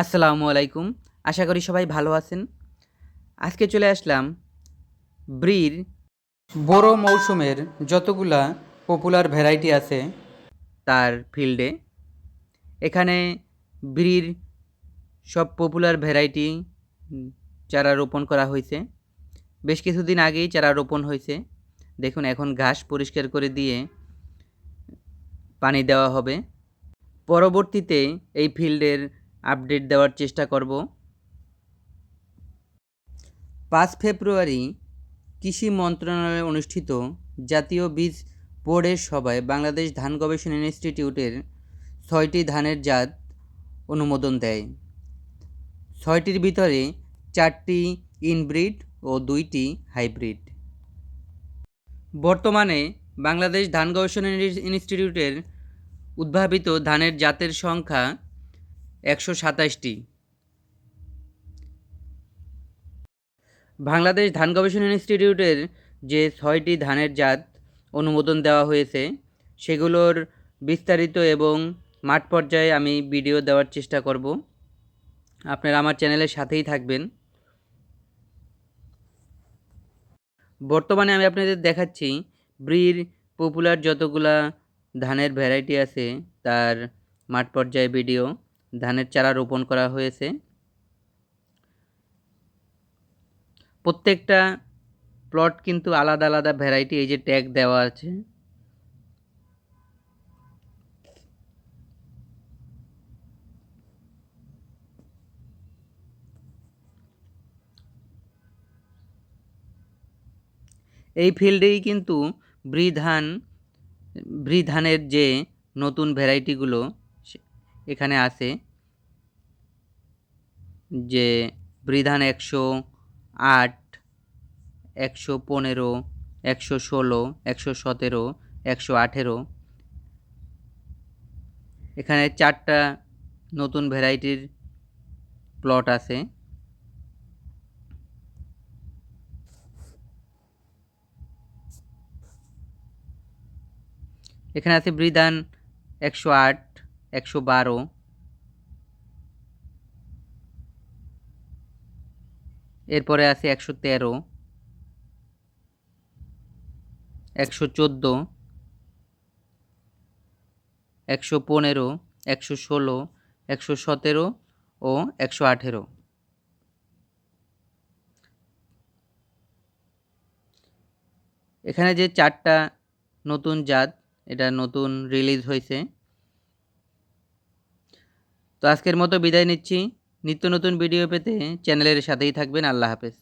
আসসালামু আলাইকুম। আশা করি সবাই ভালো আছেন। আজকে চলে আসলাম ব্রির বড় মৌসুমের যতগুলা পপুলার ভ্যারাইটি আছে তার ফিল্ডে এখানে ব্রির সব পপুলার ভ্যারাইটি চারা রোপণ করা হয়েছে। বেশ কিছুদিন আগেই চারা রোপণ হয়েছে। দেখুন, এখন ঘাস পরিষ্কার করে দিয়ে পানি দেওয়া হবে। পরবর্তীতে এই ফিল্ডের আপডেট দেওয়ার চেষ্টা করব। পাঁচ ফেব্রুয়ারি কৃষি মন্ত্রণালয়ে অনুষ্ঠিত জাতীয় বীজ বোর্ডের সভায় বাংলাদেশ ধান গবেষণা ইনস্টিটিউটের ছয়টি ধানের জাত অনুমোদন দেয়। ছয়টির ভিতরে চারটি ইনব্রিড ও দুইটি হাইব্রিড। বর্তমানে বাংলাদেশ ধান গবেষণা ইনস্টিটিউটের উদ্ভাবিত ধানের জাতের সংখ্যা একশো সাতাশটি। বাংলাদেশ ধান গবেষণা ইনস্টিটিউটের যে ছয়টি ধানের জাত অনুমোদন দেওয়া হয়েছে, সেগুলোর বিস্তারিত এবং মাঠ পর্যায়ে আমি ভিডিও দেওয়ার চেষ্টা করব। আপনারা আমার চ্যানেলের সাথেই থাকবেন। বর্তমানে আমি আপনাদের দেখাচ্ছি ব্রির পপুলার যতগুলা ধানের ভ্যারাইটি আছে তার মাঠ পর্যায়ে ভিডিও। ধানের চারা রোপণ করা হয়েছে। প্রত্যেকটা প্লট কিন্তু আলাদা আলাদা ভ্যারাইটি এই যে ট্যাগ দেওয়া আছে। এই ফিল্ডেই কিন্তু ব্রি ধান ব্রি ধানের যে নতুন ভ্যারাইটিগুলো এখানে আছে যে বৃধান একশো আট, একশো পনেরো, একশো ষোলো, একশো সতেরো, একশো আঠেরো। এখানে চারটা নতুন ভ্যারাইটির প্লট আছে। এখানে আছে বৃদান একশো আট একশো বারো। এরপরে আছে একশো তেরো। একশো চোদ্দ। একশো পনেরো, একশো ষোলো, একশো সতেরো ও একশো আঠেরো। এখানে যে চারটা নতুন জাত, এটা নতুন রিলিজ হয়েছে। তো আজকের মতো বিদায় নিচ্ছি। নিত্য নতুন ভিডিও পেতে চ্যানেলের সাথেই থাকবেন। আল্লাহ হাফেজ।